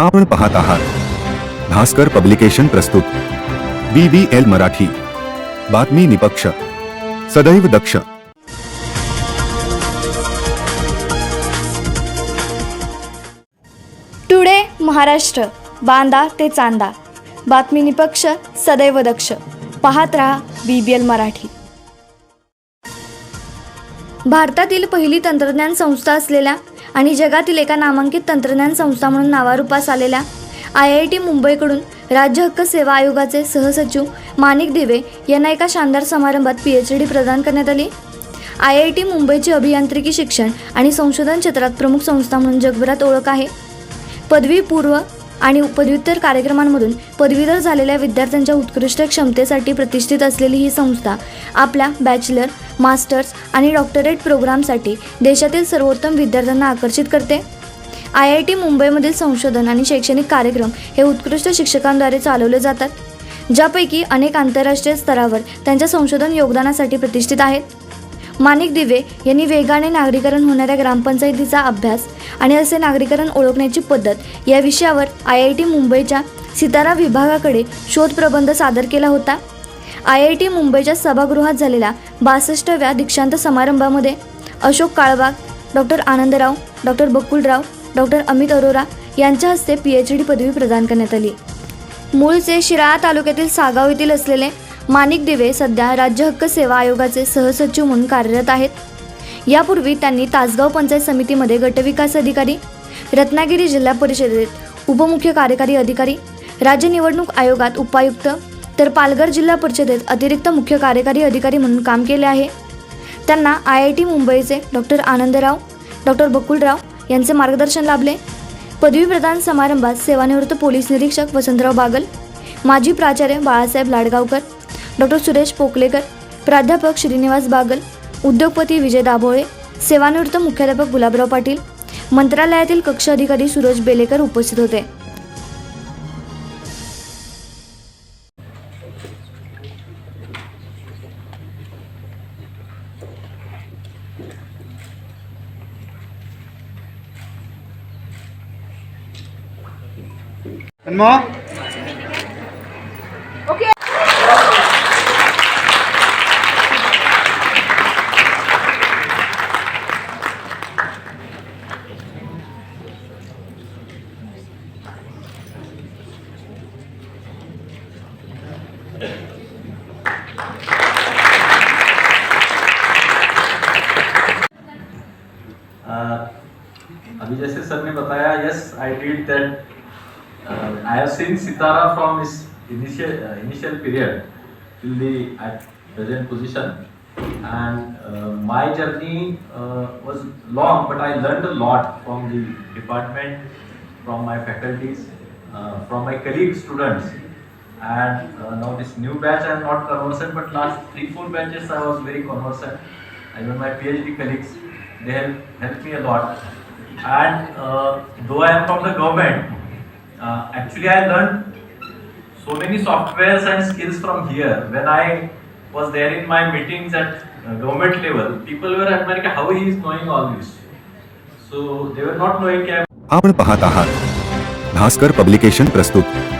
आपण पाहत आहात. भास्कर पब्लिकेशन प्रस्तुत. B B L Marathi. बातमी निपक्ष. सदैव दक्ष. टुडे महाराष्ट्र. बांदा ते चांदा. बातमी निपक्ष सदैव दक्ष. पाहत रहा बी बी एल मराठी. भारतातील पहिली तंत्रज्ञान संस्था असलेल्या आणि जगातील एका नामांकित तंत्रज्ञान संस्था म्हणून नावारूपास आलेल्या आय आय टी मुंबईकडून राज्य हक्क सेवा आयोगाचे सहसचिव माणिक दिवे यांना एका शानदार समारंभात पी एच डी प्रदान करण्यात आली. आय आय टी मुंबईची अभियांत्रिकी शिक्षण आणि संशोधन क्षेत्रात प्रमुख संस्था म्हणून जगभरात ओळख आहे. पदवीपूर्व आणि पदव्युत्तर कार्यक्रमांमधून पदवीधर झालेल्या विद्यार्थ्यांच्या उत्कृष्ट क्षमतेसाठी प्रतिष्ठित असलेली ही संस्था आपल्या बॅचलर मास्टर्स आणि डॉक्टरेट प्रोग्रामसाठी देशातील सर्वोत्तम विद्यार्थ्यांना आकर्षित करते. आय आय टी मुंबईमधील संशोधन आणि शैक्षणिक कार्यक्रम हे उत्कृष्ट शिक्षकांद्वारे चालवले जातात ज्यापैकी अनेक आंतरराष्ट्रीय स्तरावर त्यांच्या संशोधन योगदानासाठी प्रतिष्ठित आहेत. माणिक दिवे यांनी वेगाने नागरीकरण होणाऱ्या ग्रामपंचायतीचा अभ्यास आणि असे नागरीकरण ओळखण्याची पद्धत या विषयावर आय आय टी मुंबईच्या सितारा विभागाकडे शोधप्रबंध सादर केला होता. आय आय टी मुंबईच्या सभागृहात झालेल्या बासष्टव्या दीक्षांत समारंभामध्ये Ashok Kalbag doctor Anandrao doctor Bakulrao doctor Amit Arora यांच्या हस्ते पी एच डी पदवी प्रदान करण्यात आली. मूळचे शिराळा तालुक्यातील सागाव येथील असलेले माणिक दिवे सध्या राज्य हक्क सेवा आयोगाचे सहसचिव म्हणून कार्यरत आहेत. यापूर्वी त्यांनी तासगाव पंचायत समितीमध्ये गटविकास अधिकारी रत्नागिरी जिल्हा परिषदेत उपमुख्य कार्यकारी अधिकारी राज्य निवडणूक आयोगात उपायुक्त तर पालघर जिल्हा परिषदेत अतिरिक्त मुख्य कार्यकारी अधिकारी म्हणून काम केले आहे. त्यांना आय आय टी मुंबईचे डॉक्टर आनंदराव डॉक्टर बकुलराव यांचे मार्गदर्शन लाभले. पदवी प्रदान समारंभात सेवानिवृत्त पोलीस निरीक्षक वसंतराव बागल माजी प्राचार्य बाळासाहेब लाडगावकर डॉक्टर सुरेश पोकलेकर प्राध्यापक श्रीनिवास बागल उद्योगपती विजय दाभोळे सेवानिवृत्त मुख्याध्यापक गुलाबराव पाटील मंत्रालयातील कक्ष अधिकारी सूरज बेलेकर उपस्थित होते Anmo? अभी जैसे सर ने बताया yes I did that I have seen Sitara from is initial uh, initial period till the at present position and uh, my journey uh, was long but i learned a lot from the department from my faculties uh, from my colleague students And uh, now this new batch i am not conversant but last three four batches i was very conversant even my phd colleagues they help, helped me a lot and uh, though i am from the government uh, actually i learned so many softwares and skills from here when i was there in my meetings at uh, government level people were admiring how he is knowing all this so they were not knowing आपण पाहत आहात Bhaskar publication प्रस्तुत